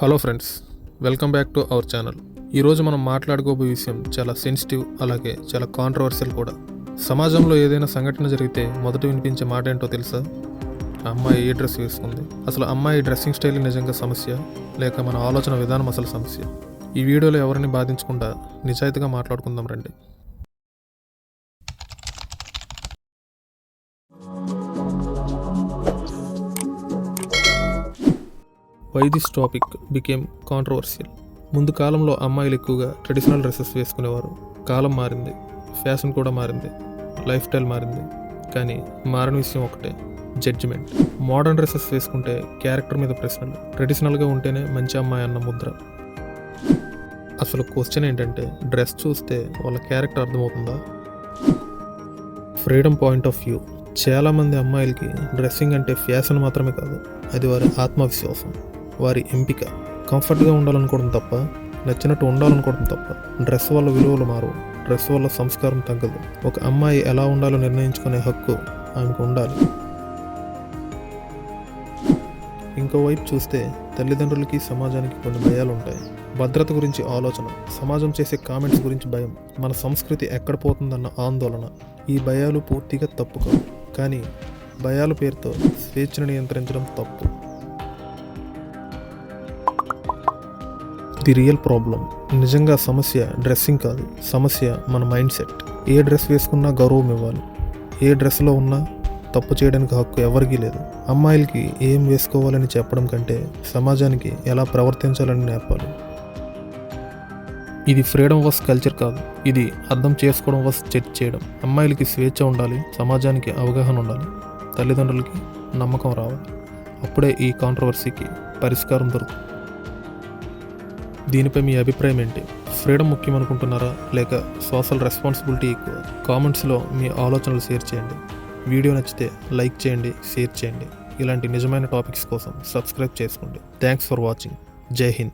Hello friends welcome back to our channel ఈరోజు మనం మాట్లాడుకోబోయే విషయం చాలా సెన్సిటివ్ అలాగే చాలా కాంట్రవర్షియల్ కూడా. సమాజంలో ఏదైనా సంఘటన జరిగితే మొదట వినిపించే మాట ఏంటో తెలుసా? ఆ అమ్మాయి ఏ డ్రెస్ వేసుకుంది? అసలు అమ్మాయి డ్రెస్సింగ్ స్టైల్ నిజంగా సమస్య లేక మన ఆలోచన విధానం అసలు సమస్య? ఈ వీడియోలో ఎవరిని బాధించకుండా నిజాయితీగా మాట్లాడుకుందాం రండి. Why this topic became controversial ముందు కాలంలో అమ్మాయిలు ఎక్కువగా ట్రెడిషనల్ డ్రెస్సెస్ వేసుకునేవారు. కాలం మారింది. ఫ్యాషన్ కూడా మారింది. లైఫ్ స్టైల్ మారింది. కానీ మారని విషయం ఒకటే జడ్జిమెంట్ మోడర్న్ డ్రెస్సెస్ వేసుకుంటే క్యారెక్టర్ మీద ప్రశ్నలు. ట్రెడిషనల్గా ఉంటేనే మంచి అమ్మాయి అన్న ముద్ర. అసలు క్వశ్చన్ ఏంటంటే డ్రెస్ చూస్తే వాళ్ళ క్యారెక్టర్ అర్థమవుతుందా? ఫ్రీడమ్ పాయింట్ ఆఫ్ వ్యూ చాలామంది అమ్మాయిలకి డ్రెస్సింగ్ అంటే ఫ్యాషన్ మాత్రమే కాదు. అది వారి ఆత్మవిశ్వాసం. వారి ఎంపిక. కంఫర్ట్గా ఉండాలనుకోవడం తప్ప నచ్చినట్టు ఉండాలనుకోవడం తప్ప డ్రెస్ వల్ల విలువలు మారవు. డ్రెస్ వల్ల సంస్కారం తగ్గదు. ఒక అమ్మాయి ఎలా ఉండాలో నిర్ణయించుకునే హక్కు ఆమెకు ఉండాలి. ఇంకో వైపు చూస్తే తల్లిదండ్రులకి సమాజానికి కొన్ని భయాలు ఉంటాయి భద్రత గురించి ఆలోచన సమాజం చేసే కామెంట్స్ గురించి భయం మన సంస్కృతి ఎక్కడ పోతుందన్న ఆందోళన. ఈ భయాలు పూర్తిగా తప్పు కావు. కానీ భయాల పేరుతో స్వేచ్ఛను నియంత్రించడం తప్పు. The real problem. నిజంగా సమస్య డ్రెస్సింగ్ కాదు సమస్య మన మైండ్ సెట్. ఏ డ్రెస్ వేసుకున్నా గౌరవం ఇవ్వాలి. ఏ డ్రెస్లో ఉన్నా తప్పు చేయడానికి హక్కు ఎవరికీ లేదు. అమ్మాయిలకి ఏం వేసుకోవాలని చెప్పడం కంటే సమాజానికి ఎలా ప్రవర్తించాలని నేర్పాలి. ఇది ఫ్రీడమ్ వస్ కల్చర్ కాదు. ఇది అర్థం చేసుకోవడం వస్ చర్చ చేయడం. అమ్మాయిలకి స్వేచ్ఛ ఉండాలి సమాజానికి అవగాహన ఉండాలి. తల్లిదండ్రులకి నమ్మకం రావాలి. అప్పుడే ఈ కాంట్రవర్సీకి పరిష్కారం దొరుకుతుంది దీనిపై మీ అభిప్రాయం ఏంటి? ఫ్రీడమ్ ముఖ్యం అనుకుంటున్నారా లేక సోషల్ రెస్పాన్సిబిలిటీ ఎక్కువ? కామెంట్స్లో మీ ఆలోచనలు షేర్ చేయండి. వీడియో నచ్చితే లైక్ చేయండి షేర్ చేయండి. ఇలాంటి నిజమైన టాపిక్స్ కోసం సబ్స్క్రైబ్ చేసుకోండి. Thanks for watching. Jai Hind.